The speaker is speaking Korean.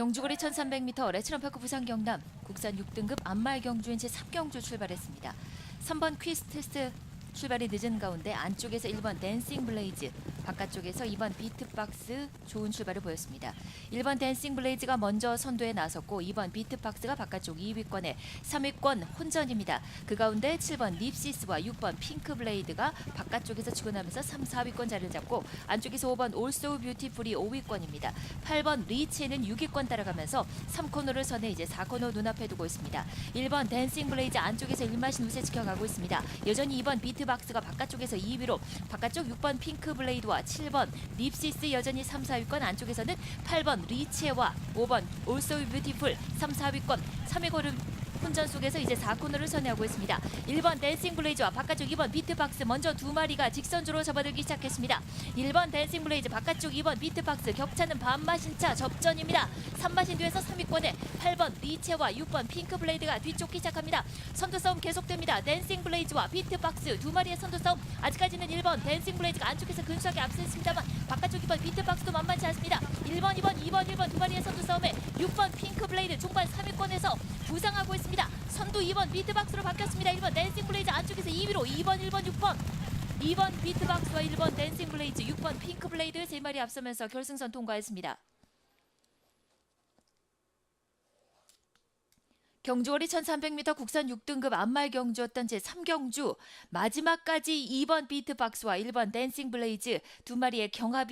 경주거리 1300m 레츠런파크 부산 경남 국산 6등급 안말 경주인 제3경주 출발했습니다. 3번 퀴스테스트 출발이 늦은 가운데 안쪽에서 1번 댄싱 블레이즈, 바깥쪽에서 2번 비트박스 좋은 출발을 보였습니다. 1번 댄싱 블레이즈가 먼저 선두에 나섰고 2번 비트박스가 바깥쪽 2위권에 3위권 혼전입니다. 그 가운데 7번 립시스와 6번 핑크 블레이드가 바깥쪽에서 나면서 3, 4위권 자리를 잡고 안쪽에서 5번 올소 뷰티풀이 5위권입니다. 8번 리치는 6위권 따라가면서 3코너를 선에 이제 4코너 눈앞에 두고 있습니다. 1번 댄싱 블레이즈 안쪽에서 일마신 우세 지켜가고 있습니다. 여전히 2번 비트 박스가 바깥쪽에서 2위로 바깥쪽 6번 핑크 블레이드와 7번 립시스 여전히 3, 4위권 안쪽에서는 8번 리치와 5번 올소 뷰티풀 3, 4위권 3위 고름 혼전 속에서 이제 4코너를 선회하고 있습니다. 1번 댄싱 블레이즈와 바깥쪽 2번 비트박스 먼저 두 마리가 직선주로 접어들기 시작했습니다. 1번 댄싱 블레이즈 바깥쪽 2번 비트박스 격차는 반마신 차 접전입니다. 3마신 뒤에서 3위권에 8번 리체와 6번 핑크 블레이드가 뒤쫓기 시작합니다. 선두 싸움 계속됩니다. 댄싱 블레이즈와 비트박스 두 마리의 선두 싸움 아직까지는 1번 댄싱 블레이즈가 안쪽에서 근소하게 앞서 있습니다만 바깥쪽 2번 비트박스도 만만치 않습니다. 1번 2번 2번 1번 두 마리의 선두 싸움에 6번 핑크 블레이드 종반 3위권에서 부상하고 있습니다. 선두 2번 비트박스로 바뀌었습니다. 1번 댄싱 블레이즈 안쪽에서 2위로 2번 1번 6번 2번 비트박스와 1번 댄싱 블레이즈 6번 핑크 블레이드 세 마리 앞서면서 결승선 통과했습니다. 경주거리 1300m 국산 6등급 안말 경주였던 제3경주 마지막까지 2번 비트박스와 1번 댄싱 블레이즈 두 마리의 경합이